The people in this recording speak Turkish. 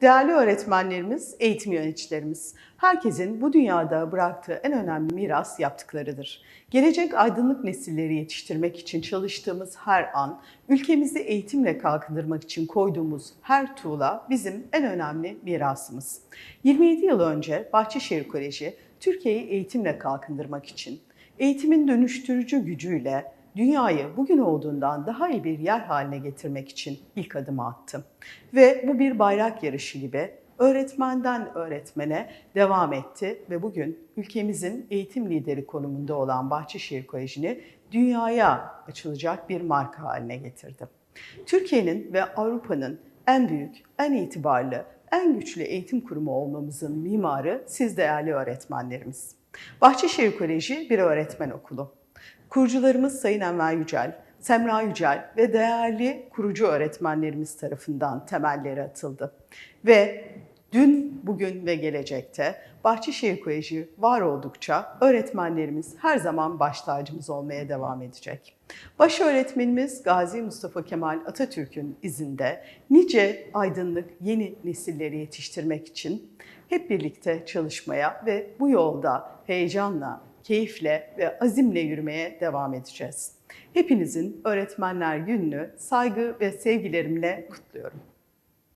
Değerli öğretmenlerimiz, eğitim yöneticilerimiz, herkesin bu dünyada bıraktığı en önemli miras yaptıklarıdır. Gelecek aydınlık nesilleri yetiştirmek için çalıştığımız her an, ülkemizi eğitimle kalkındırmak için koyduğumuz her tuğla bizim en önemli mirasımız. 27 yıl önce Bahçeşehir Koleji, Türkiye'yi eğitimle kalkındırmak için, eğitimin dönüştürücü gücüyle dünyayı bugün olduğundan daha iyi bir yer haline getirmek için ilk adımı attı. Ve bu bir bayrak yarışı gibi öğretmenden öğretmene devam etti ve bugün ülkemizin eğitim lideri konumunda olan Bahçeşehir Koleji'ni dünyaya açılacak bir marka haline getirdi. Türkiye'nin ve Avrupa'nın en büyük, en itibarlı, en güçlü eğitim kurumu olmamızın mimarı siz değerli öğretmenlerimiz. Bahçeşehir Koleji bir öğretmen okulu. Kurucularımız Sayın Enver Yücel, Semra Yücel ve değerli kurucu öğretmenlerimiz tarafından temelleri atıldı. Ve dün, bugün ve gelecekte Bahçeşehir Koleji var oldukça öğretmenlerimiz her zaman baş tacımız olmaya devam edecek. Baş öğretmenimiz Gazi Mustafa Kemal Atatürk'ün izinde nice aydınlık yeni nesilleri yetiştirmek için hep birlikte çalışmaya ve bu yolda heyecanla, keyifle ve azimle yürümeye devam edeceğiz. Hepinizin Öğretmenler Günü'nü saygı ve sevgilerimle kutluyorum.